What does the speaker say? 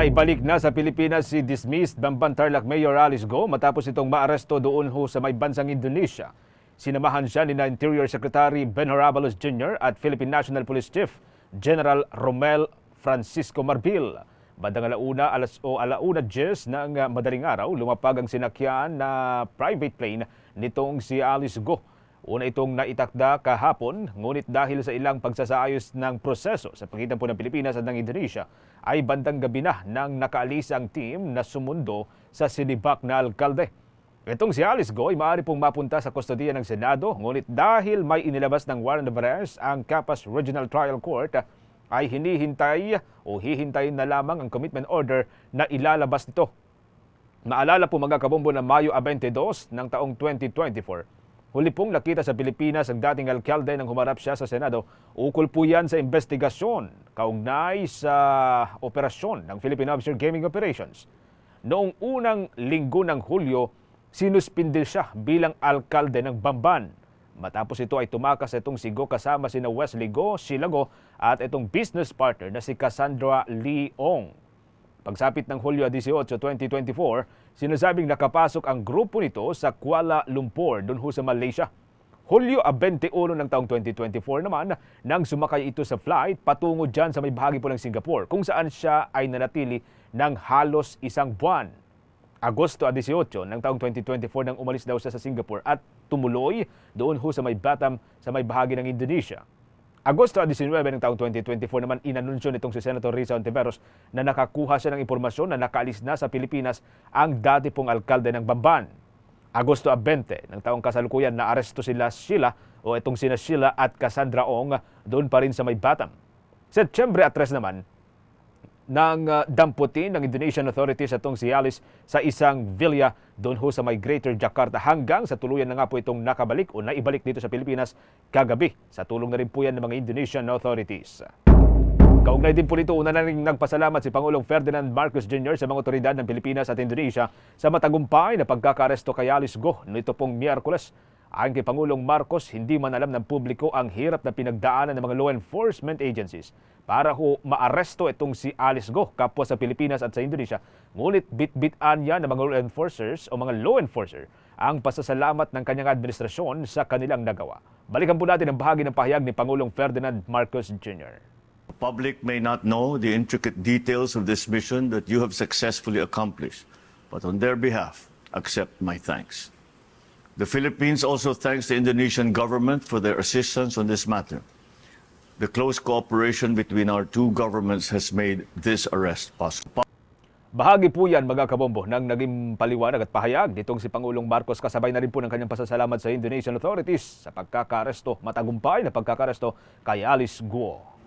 Naibalik na sa Pilipinas si dismissed Bamban Tarlac Mayor Alice Go matapos itong maaresto doon ho sa may bansang Indonesia. Sinamahan siya ni na Interior Secretary Ben Horabalos Jr. at Philippine National Police Chief General Romel Francisco Marbil. Bandang alauna alas o alauna 10 ng madaling araw, lumapag ang sinakyan na private plane nitong si Alice Go. Una itong naitakda kahapon, ngunit dahil sa ilang pagsasaayos ng proseso sa pagitan po ng Pilipinas at ng Indonesia, ay bandang gabi na nang nakaalis ang team na sumundo sa sinibak na alkalde. Itong si Alice Go ay maaari pong mapunta sa kustodiya ng Senado, ngunit dahil may inilabas ng warrant of arrest ang Capas Regional Trial Court, ay hinihintay o hihintayin na lamang ang commitment order na ilalabas nito. Naalala po mga kabombo na Mayo 22 ng taong 2024, Huli pong nakita sa Pilipinas ang dating alkalde nang humarap siya sa Senado. Ukol po yan sa investigasyon kaugnay sa operasyon ng Philippine Offshore Gaming Operations. Noong unang linggo ng Hulyo, sinuspindil siya bilang alkalde ng Bamban. Matapos ito ay tumakas itong si Go kasama sina Wesley Go, Sheila Go at itong business partner na si Cassandra Lee Ong. Pagsapit ng Hulyo 18, 2024, sinasabing nakapasok ang grupo nito sa Kuala Lumpur, doon ho sa Malaysia. Hulyo 21 ng taong 2024 naman nang sumakay ito sa flight patungo dyan sa may bahagi po ng Singapore kung saan siya ay nanatili ng halos isang buwan. Agosto 18 ng taong 2024 nang umalis daw siya sa Singapore at tumuloy doon ho sa may Batam sa may bahagi ng Indonesia. Agosto 19 ng taong 2024 naman inanunsyo nitong si Senator Risa Ontiveros na nakakuha siya ng impormasyon na nakaalis na sa Pilipinas ang dati pong alkalde ng Bamban. Agosto 20 ng taong kasalukuyan na aresto sila Sheila o itong sina Sheila at Cassandra Ong doon pa rin sa may Batam. Setyembre 3 naman, ng uh, damputin ng Indonesian authorities atong si Alice sa isang villa doon ho sa may Greater Jakarta hanggang sa tuluyan na nga po itong nakabalik o naibalik dito sa Pilipinas kagabi sa tulong na rin po yan ng mga Indonesian authorities. Kaugnay din po nito, una na rin nagpasalamat si Pangulong Ferdinand Marcos Jr. sa mga otoridad ng Pilipinas at Indonesia sa matagumpay na pagkakaresto kay Alice Go nito pong Miyerkules. Ayon kay Pangulong Marcos, hindi man alam ng publiko ang hirap na pinagdaanan ng mga law enforcement agencies para ho maaresto itong si Alice Go, kapwa sa Pilipinas at sa Indonesia. Ngunit bit-bitan niya ng mga law enforcers o mga law enforcer ang pasasalamat ng kanyang administrasyon sa kanilang nagawa. Balikan po natin ang bahagi ng pahayag ni Pangulong Ferdinand Marcos Jr. The public may not know the intricate details of this mission that you have successfully accomplished, but on their behalf, accept my thanks. The Philippines also thanks the Indonesian government for their assistance on this matter. The close cooperation between our two governments has made this arrest possible. Bahagi po yan mga kabombo ng naging paliwanag at pahayag nitong si Pangulong Marcos kasabay na rin po ng kanyang pasasalamat sa Indonesian authorities sa pagkakaresto, matagumpay na pagkakaresto kay Alice Guo.